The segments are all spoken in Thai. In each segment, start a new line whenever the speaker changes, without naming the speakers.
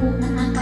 กุ๊กนะคะ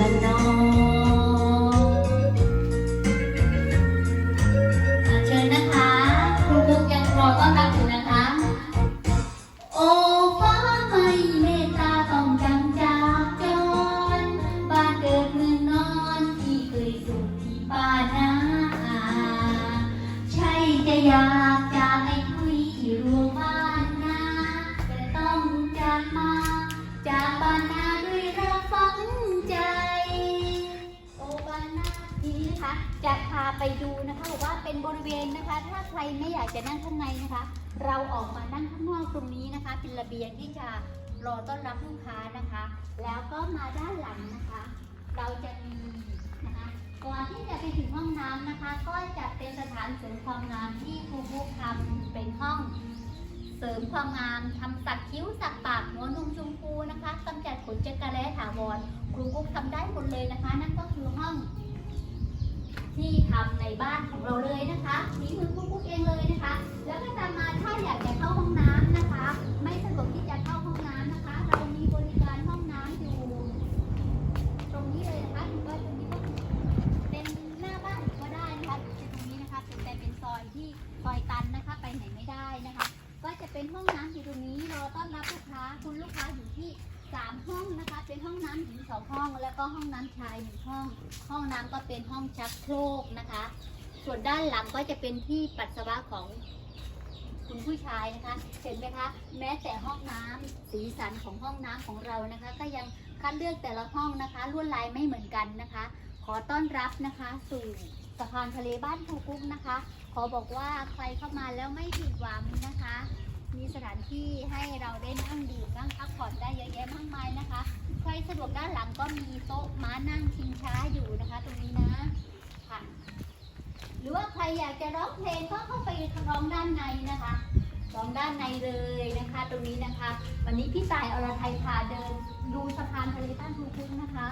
ละนออะเชิญนะคะ ครูบุ๊กยังรอต้อนรับอยู่นะคะ โอ้ฟ้าไม่เมตตาต้องจำจากจรบ้านเกิดเมืองนอนที่เคยสุขที่ป่านาใช่จะอยาาไปดูนะคะบอกว่าเป็นบริเวณนะคะ ถ้าใครไม่อยากจะนั่งข้างในนะคะ เราออกมานั่งข้างนอกตรงนี้นะคะ เป็นระเบียงที่จะรอต้อนรับลูกค้านะคะ แล้วก็มาด้านหลังนะคะ เราจะมีนะคะก่อนที่จะไปถึงห้องน้ำนะคะ ก็จะเป็นสถานเสริมความงามที่ครูบุ๊กทำเป็นห้องเสริมความงามทำสักคิ้วสักปากหัวนมชมพูนะคะกำจัดขนจักระแร้ถาวรครูกุ๊กทำได้หมดเลยนะคะ นั่นก็คือห้อง ที่ทำในบ้านของเราเลยนะคะฝีมือครูกุ๊กเองเลยนะคะ แล้วก็ตามาถ้าอยากจะเข้าห้องน้ำนะคะ ไม่สะดวกที่จะเข้าห้องน้ำนะคะ เรามีบริการห้องน้ำอยู่ ตรงนี้เลยนะคะถือว่าตรงนี้ก็เป็นหน้าบ้านก็ได้นะคะเป็นตรงนี้นะคะเป็นแต่เป็นซอยที่ซอยตันนะคะ ไปไหนไม่ได้นะคะ ก็จะเป็นห้องน้ำอยู่ตรงนี้รอต้อนรับลูกค้าคุณลูกค้าอยู่ที่ สามห้องนะคะ เป็นห้องน้ำหญิงสองห้อง แล้วก็ห้องน้ำชายหนึ่งห้อง ห้องน้ำก็เป็นห้องชักโครกนะคะ ส่วนด้านหลังก็จะเป็นที่ปัสสาวะของคุณผู้ชายนะคะ เห็นไหมคะ แม้แต่ห้องน้ำสีสันของห้องน้ำของเรานะคะ ก็ยังคัดเลือกแต่ละห้องนะคะลวดลายไม่เหมือนกันนะคะ ขอต้อนรับนะคะสู่สะพานทะเลบ้านภูกุ๊กนะคะ ขอบอกว่าใครเข้ามาแล้วไม่ผิดหวังนะคะ มีสถานที่ให้เราได้นั่งดื่มนั่งพักผ่อนได้เยอะแยะมากมายนะคะ ใครสะดวกด้านหลังก็มีโต๊ะม้านั่งชิงช้าอยู่นะคะ ตรงนี้นะค่ะหรือว่าใครอยากจะร้องเพลงก็เข้าไปร้องด้านในนะคะร้องด้านในเลยนะคะ ตรงนี้นะคะ วันนี้พี่ตายอรไทยพาเดินดูสะพานทะเลบ้านภูคุงนะคะ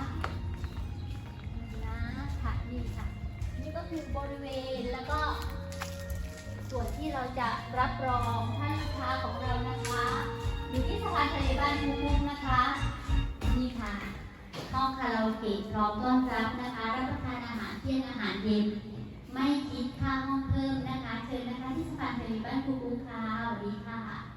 นะค่ะนี่ค่ะนี่ก็คือบริเวณแล้วก็ ที่เราจะรับรองท่านลูกค้าของเรานะคะ อยู่ที่สะพานทะเลบ้านภูคุงนะคะ นี่ค่ะ ห้องคาราโอเกะพร้อมต้อนรับนะคะ รับประทานอาหารเที่ยงอาหารเย็น ไม่คิดค่าห้องเพิ่มนะคะ เชิญนะคะที่สะพานทะเลบ้านภูคุงค่ะสวัสดีค่ะ